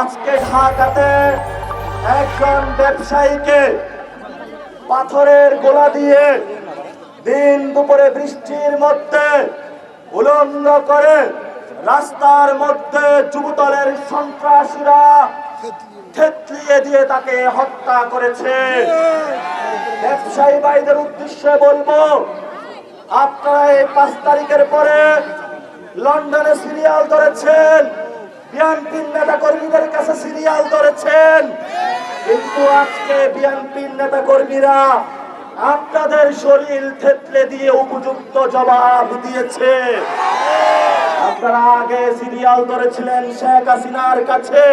আজকে ঢাকাতে একজন ব্যবসায়ীকে পাথরের গোলা দিয়ে দিন দুপুরে বৃষ্টির মধ্যে উলঙ্গ করে রাস্তার মধ্যে যুবদলের সন্ত্রাসীরা থেতলিয়ে দিয়ে তাকে হত্যা করেছে। ব্যবসায়ী ভাইদের উদ্দেশ্যে বলব, আপনারা এই পাঁচ তারিখের পরে লন্ডনে সিরিয়াল ধরেছেন। বিএনপির নেতা কর্মীদের কাছে সিরিয়াল ধরেছেন। কিন্তু আজকে বিএনপির নেতা কর্মীরা আপনাদের শরীর থেতলে দিয়ে উপযুক্ত জবাব দিয়েছে। আপনারা আগে সিরিয়াল ধরেছিলেন শেখ হাসিনার কাছে।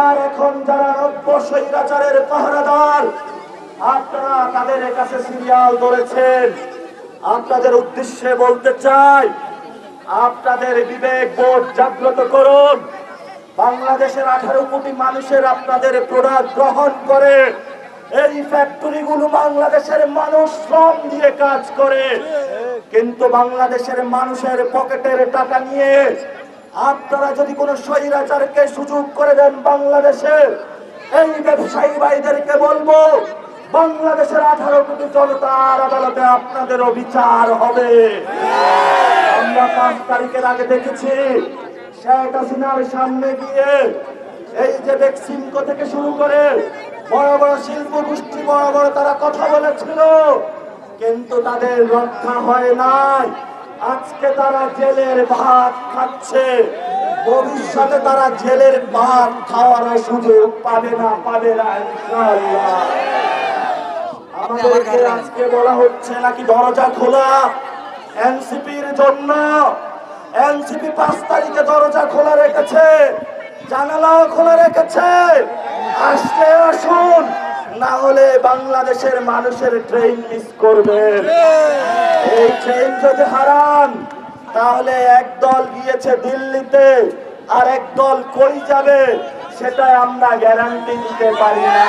আর এখন যারা নব্য স্বৈরাচারের পাহারাদার, আপনারা তাদের কাছে সিরিয়াল ধরেছেন। আপনাদের উদ্দেশ্যে বলতে চাই আপনাদের বিবেক বোধ জাগ্রত করুন। বাংলাদেশের আঠারো কোটি মানুষের আপনাদের প্রোডাক্ট গ্রহণ করে, এই ফ্যাক্টরিগুলো বাংলাদেশের মানুষ শ্রম দিয়ে কাজ করে। কিন্তু বাংলাদেশের মানুষের পকেটের টাকা নিয়ে আপনারা যদি কোনো স্বৈরাচারকে সুযোগ করে দেন বাংলাদেশে, এই ব্যবসায়ী ভাইদেরকে বলব, বাংলাদেশের আঠারো কোটি জনতার আদালতে আপনাদেরও বিচার হবে। আমরা পাঁচ তারিখের আগে দেখেছি শেখ হাসিনার সামনে গিয়ে এই যে ভ্যাকসিনকো থেকে শুরু করে বড় বড় শিল্প গোষ্ঠী বড় বড় তারা কথা বলেছিল কিন্তু তাদের রক্ষা হয় নাই। আজকে তারা জেলের ভাত খাচ্ছে ভবিষ্যতে তারা জেলের ভাত খাওয়ার সুযোগ পাবে না পাবে না আমাদেরকে আজকে বলা হচ্ছে নাকি দরজা খোলা? এনসিপির জন্য এনসিপি পাঁচ তারিখে দরজা খোলা রেখেছে জানালাও খোলা রেখেছে। আসতে আসুন, না হলে বাংলাদেশের মানুষের ট্রেন মিস করবেন এই ট্রেন যদি হারান, তাহলে এক দল গিয়েছে দিল্লিতে, আর এক দল কই যাবে সেটা আমরা গ্যারান্টি দিতে পারি না।